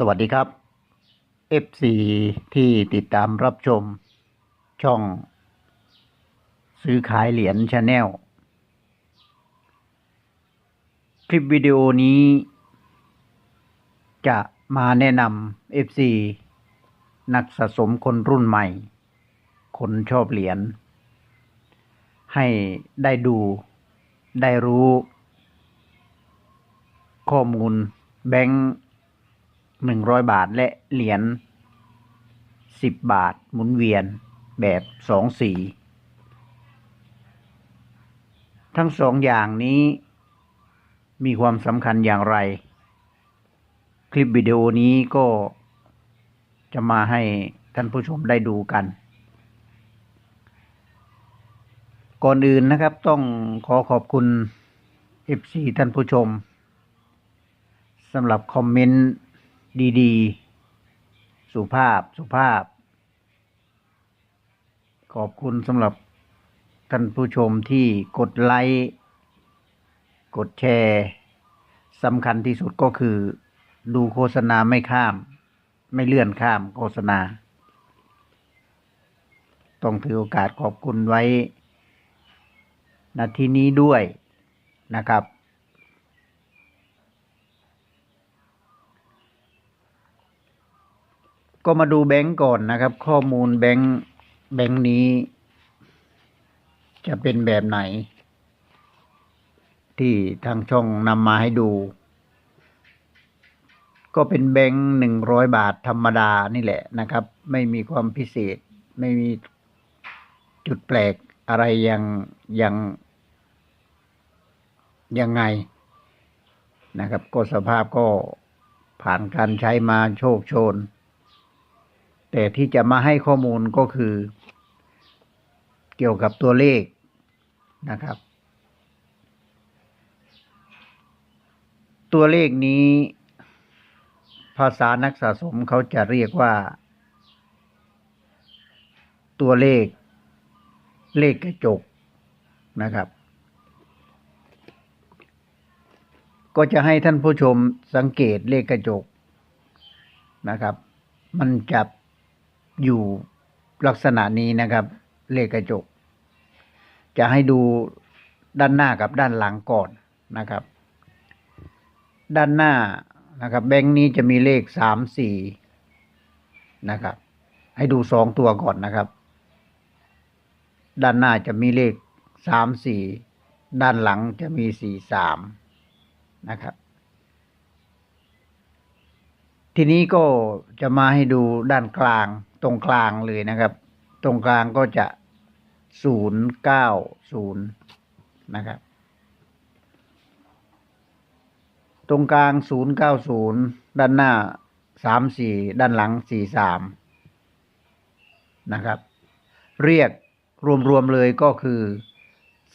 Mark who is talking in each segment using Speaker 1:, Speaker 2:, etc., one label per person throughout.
Speaker 1: สวัสดีครับ FC ที่ติดตามรับชมช่อง ซื้อขายเหรียญชาแนลคลิปวิดีโอนี้ จะมาแนะนำ FC นักสะสมคนรุ่นใหม่ คนชอบเหรียญ ให้ได้ดูได้รู้ ข้อมูลแบงค์ หนึ่งร้อยบาทและเหรียญสิบบาทหมุนเวียนแบบสองสี ทั้งสองอย่างนี้มีความสำคัญอย่างไร คลิปวิดีโอนี้ก็จะมาให้ท่านผู้ชมได้ดูกัน ก่อนอื่นนะครับต้องขอขอบคุณ FC ท่านผู้ชมสำหรับคอมเมนต์ ดีๆ สุภาพสุภาพ ขอบคุณสำหรับท่านผู้ชมที่กดไลค์ กดแชร์สำคัญที่สุดก็คือ ดูโฆษณาไม่ข้าม ไม่เลื่อนข้ามโฆษณา ต้องถือโอกาสขอบคุณไว้ณที่นี้ด้วยนะครับ ก็มาดูแบงก์ก่อนนะครับ ข้อมูลแบงก์แบงก์นี้ จะเป็นแบบไหน ที่ทางช่องนำมาให้ดู ก็เป็นแบงก์หนึ่งร้อยบาทธรรมดานี่แหละนะครับ ไม่มีความพิเศษ ไม่มีจุดแปลกอะไรยังยังยังไงนะครับ ก็สภาพก็ผ่านการใช้มาโชคโชน แต่ที่จะมาให้ข้อมูลก็คือ เกี่ยวกับตัวเลขนะครับ ตัวเลขนี้ ภาษานักสะสมเขาจะเรียกว่า ตัวเลข เลขกระจกนะครับ ก็จะให้ท่านผู้ชมสังเกตเลขกระจกนะครับ มันจะ อยู่ลักษณะนี้นะครับ เลขกระจก จะให้ดูด้านหน้ากับด้านหลังก่อนนะครับ ด้านหน้านะครับ แบงค์นี้จะมีเลขสามสี่นะครับ ให้ดูสองตัวก่อนนะครับ ด้านหน้าจะมีเลขสามสี่ด้านหลังจะมีสี่สามนะครับ ทีนี้ก็จะมาให้ดูด้านกลาง ตรงกลางเลยนะครับ ตรงกลางก็จะศูนย์เก้าศูนย์นะครับ ตรงกลางศูนย์เก้าศูนย์ด้านหน้าสามสี่ด้านหลังสี่สามนะครับ เรียกรวมๆเลยก็คือ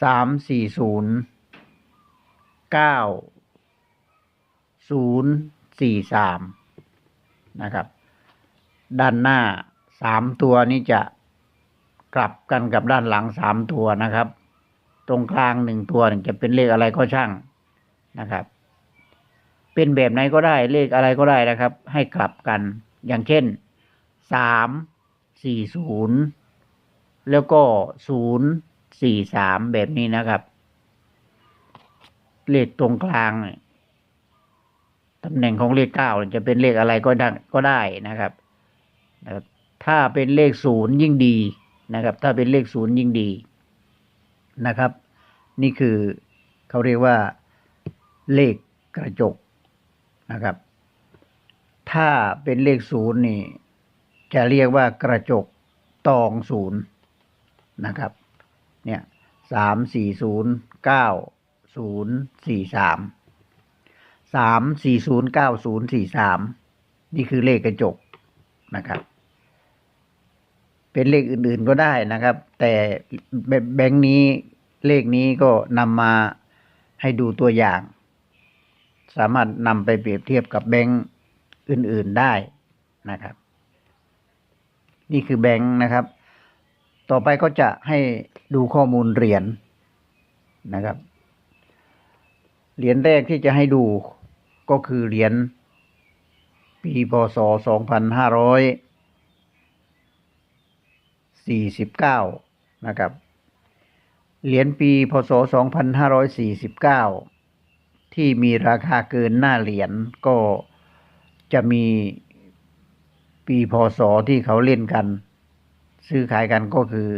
Speaker 1: สามสี่ศูนย์เก้าศูนย์สี่สามนะครับ ด้านหน้า สามตัวนี้จะกลับกันกับด้านหลังสามตัวนะครับ ตรงกลางหนึ่งตัวจะเป็นเลขอะไรก็ช่างนะครับ เป็นแบบไหนก็ได้เลขอะไรก็ได้นะครับ ให้กลับกันอย่างเช่นสามสี่ศูนย์แล้วก็ศูนย์สี่สามแบบนี้นะครับ เลขตรงกลางตำแหน่งของเลขเก้าจะเป็นเลขอะไรก็ได้ก็ได้นะครับ ถ้าเป็นเลขศูนย์ยิ่งดีนะครับ ถ้าเป็นเลขศูนย์ยิ่งดีนะครับ นี่คือเขาเรียกว่าเลขกระจกนะครับ ถ้าเป็นเลขศูนย์นี่จะเรียกว่ากระจกตองศูนย์นะครับเนี่ยสามสี่ศูนย์เก้าศูนย์สี่สามสามสี่ศูนย์เก้าศูนย์สี่สามนี่คือเลขกระจกนะครับ เป็นเลขอื่นๆก็ได้นะครับ แต่แบงค์นี้เลขนี้ก็นำมาให้ดูตัวอย่าง สามารถนำไปเปรียบเทียบกับแบงค์อื่นๆได้นะครับ นี่คือแบงค์นะครับ ต่อไปก็จะให้ดูข้อมูลเหรียญนะครับ เหรียญแรกที่จะให้ดูก็คือเหรียญปีพศส องพันห้าร้อยสี่สิบเก้านะครับ เหรียญปีพศสองพันห้าร้อยสี่สิบเก้าที่มีราคาเกินหน้าเหรียญก็จะมีปีพศที่เขาเล่นกัน ซื้อขายกันก็คือ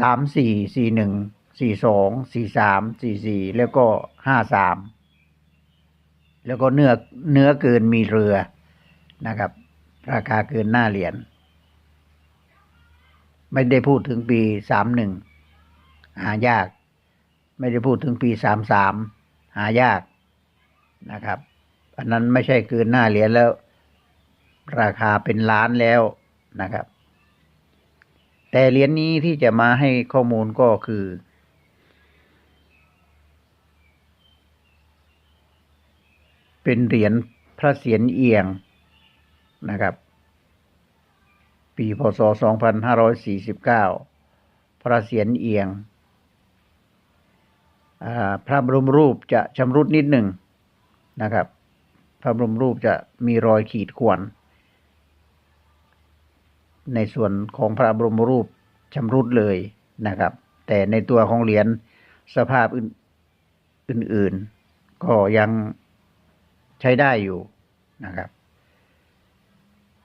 Speaker 1: สามสี่สี่หนึ่งสี่สองสี่สามสี่สี่แล้วก็ห้าสามแล้วก็เนื้อเนื้อเกินมีเรือนะครับ ราคาเกินหน้าเหรียญ ไม่ได้พูดถึงปีสามหนึ่งหายาก ไม่ได้พูดถึงปีสามสามหายากนะครับ อันนั้นไม่ใช่เกินหน้าเหรียญแล้ว ราคาเป็นล้านแล้วนะครับ แต่เหรียญนี้ที่จะมาให้ข้อมูลก็คือ เป็นเหรียญพระเศียรเอียงนะครับ ปีพศ 2549 พระเศียรเอียง พระบรมรูปจะชำรุดนิดหนึ่งนะครับ พระบรมรูปจะมีรอยขีดข่วน ในส่วนของพระบรมรูปชำรุดเลยนะครับ แต่ในตัวของเหรียญสภาพอื่นๆ ก็ยังใช้ได้อยู่นะครับ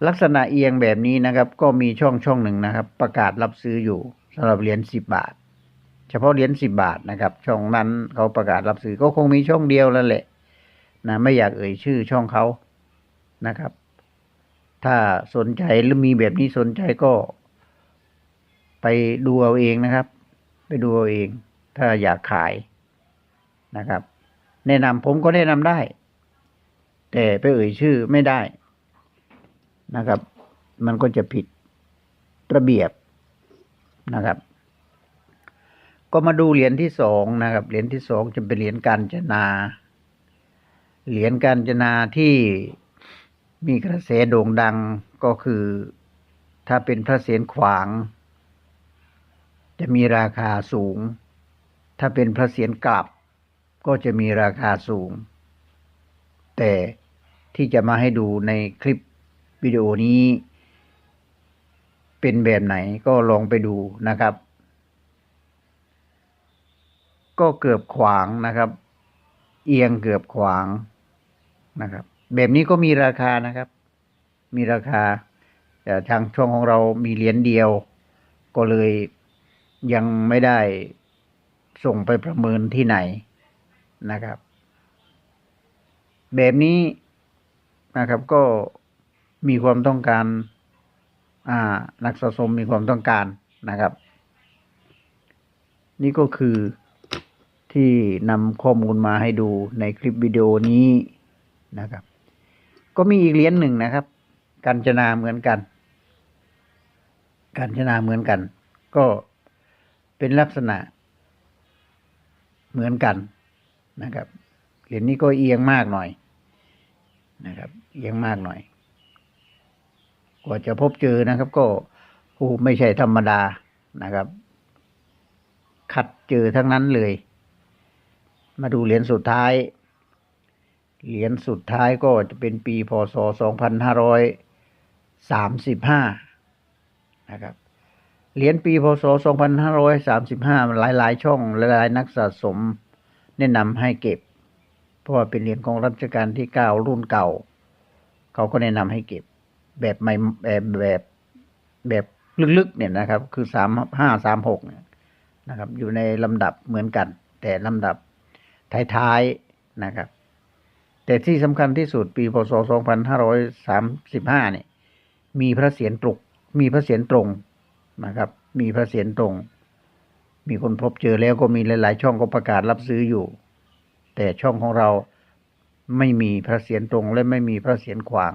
Speaker 1: ลักษณะเอียงแบบนี้นะครับ ก็มีช่องช่องหนึ่งนะครับ ประกาศรับซื้ออยู่สำหรับเหรียญสิบบาท เฉพาะเหรียญสิบบาทนะครับ ช่องนั้นเขาประกาศรับซื้อก็คงมีช่องเดียวแล้วแหละนะไม่อยากเอ่ยชื่อช่องเขานะครับ ถ้าสนใจหรือมีแบบนี้สนใจก็ ไปดูเอาเองนะครับ ไปดูเอาเอง ถ้าอยากขายนะครับ แนะนำผมก็แนะนำได้ แต่ไปเอ่ยชื่อไม่ได้ นะครับ มันก็จะผิดระเบียบนะครับ ก็มาดูเหรียญที่สองนะครับ เหรียญที่สองจะเป็นเหรียญการจนา เหรียญการจนาที่มีกระแสโด่งดังก็คือ ถ้าเป็นพระเศียรขวาง จะมีราคาสูง ถ้าเป็นพระเศียรกลับ ก็จะมีราคาสูง แต่ที่จะมาให้ดูในคลิป วิดีโอนี้เป็นแบบไหนก็ลองไปดูนะครับ ก็เกือบขวางนะครับ เอียงเกือบขวางนะครับ แบบนี้ก็มีราคานะครับ มีราคาแต่ทางช่องของเรามีเหรียญเดียว ก็เลยยังไม่ได้ส่งไปประเมินที่ไหนนะครับ แบบนี้นะครับก็ มีความต้องการ อ่า นักสะสมมีความต้องการนะครับ นี่ก็คือที่นำข้อมูลมาให้ดูในคลิปวิดีโอนี้นะครับ ก็มีอีกเหรียญหนึ่งนะครับ กัญจนาเหมือนกัน กัญจนาเหมือนกัน ก็เป็นลักษณะเหมือนกันนะครับเหรียญนี้ก็เอียงมากหน่อยนะครับ เอียงมากหน่อย กว่าจะพบเจอนะครับ ก็โอ้ไม่ใช่ธรรมดานะครับคัดเจอทั้งนั้นเลย มาดูเหรียญสุดท้าย เหรียญสุดท้ายก็จะเป็นปีพศ 2535 นะครับเหรียญปีพศ 2535 หลายๆช่องหลายๆนักสะสมแนะนำให้เก็บ เพราะว่าเป็นเหรียญของรัชกาลที่ 9 รุ่นเก่า เขาก็แนะนำให้เก็บ แบบใหม่แบบแบบแบบลึกๆเนี่ยนะครับ คือ3 5 3 6เนี่ยนะครับ อยู่ในลำดับเหมือนกัน แต่ลำดับท้ายๆนะครับ แต่ที่สำคัญที่สุดปีพศ2535เนี่ย มีพระเศียรตรุกมีพระเศียรตรงนะครับ มีพระเศียรตรง มีคนพบเจอแล้วก็มีหลาย ๆ ช่องก็ประกาศรับซื้ออยู่ แต่ช่องของเราไม่มีพระเศียรตรงและไม่มีพระเศียรขวาง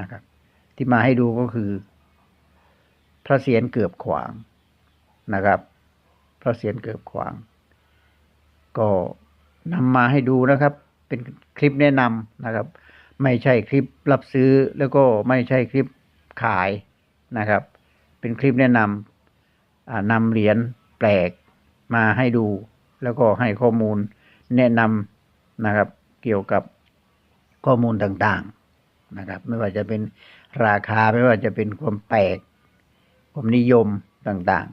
Speaker 1: นะครับ ที่มาให้ดูก็คือ พระเศียรเกือบขวางนะครับ พระเศียรเกือบขวาง ก็นำมาให้ดูนะครับ เป็นคลิปแนะนำนะครับ ไม่ใช่คลิปรับซื้อแล้วก็ไม่ใช่คลิปขายนะครับ เป็นคลิปแนะนำนำเหรียญแปลกมาให้ดู แล้วก็ให้ข้อมูลแนะนำนะครับ เกี่ยวกับข้อมูลต่าง นะครับ ไม่ว่าจะเป็นราคาไม่ว่าจะเป็นความแปลกความนิยมต่าง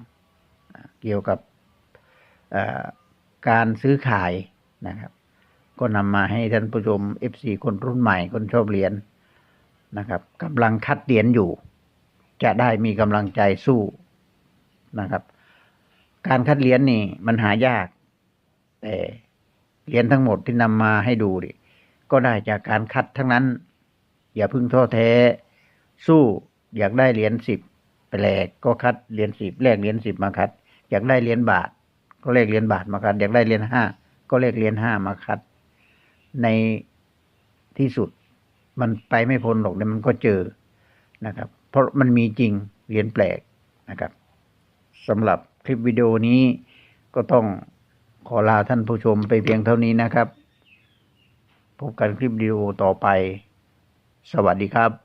Speaker 1: ๆ เกี่ยวกับการซื้อขายนะครับ ก็นำมาให้ท่านผู้ชม FC คนรุ่นใหม่คนชอบเหรียญนะครับกำลังคัดเหรียญอยู่ จะได้มีกำลังใจสู้นะครับ การคัดเหรียญนี่มันหายาก แต่เหรียญทั้งหมดที่นำมาให้ดูดิก็ได้จากการคัดทั้งนั้น อย่าพึ่งท้อแท้ สู้อยากได้เหรียญสิบไปแลกก็คัดเหรียญสิบแลกเหรียญสิบมาคัด อยากได้เหรียญบาท ก็เลขเหรียญบาทมาคัด อยากได้เหรียญห้าก็เลขเหรียญห้ามาคัด ในที่สุดมันไปไม่พ้นหรอกเดี๋ยมันก็เจอนะครับ เพราะมันมีจริงเหรียญแปลกนะครับสำหรับคลิปวิดีโอนี้ก็ต้องขอลาท่านผู้ชมไปเพียงเท่านี้นะครับ พบกันคลิปวิดีโอต่อไป สวัสดีครับ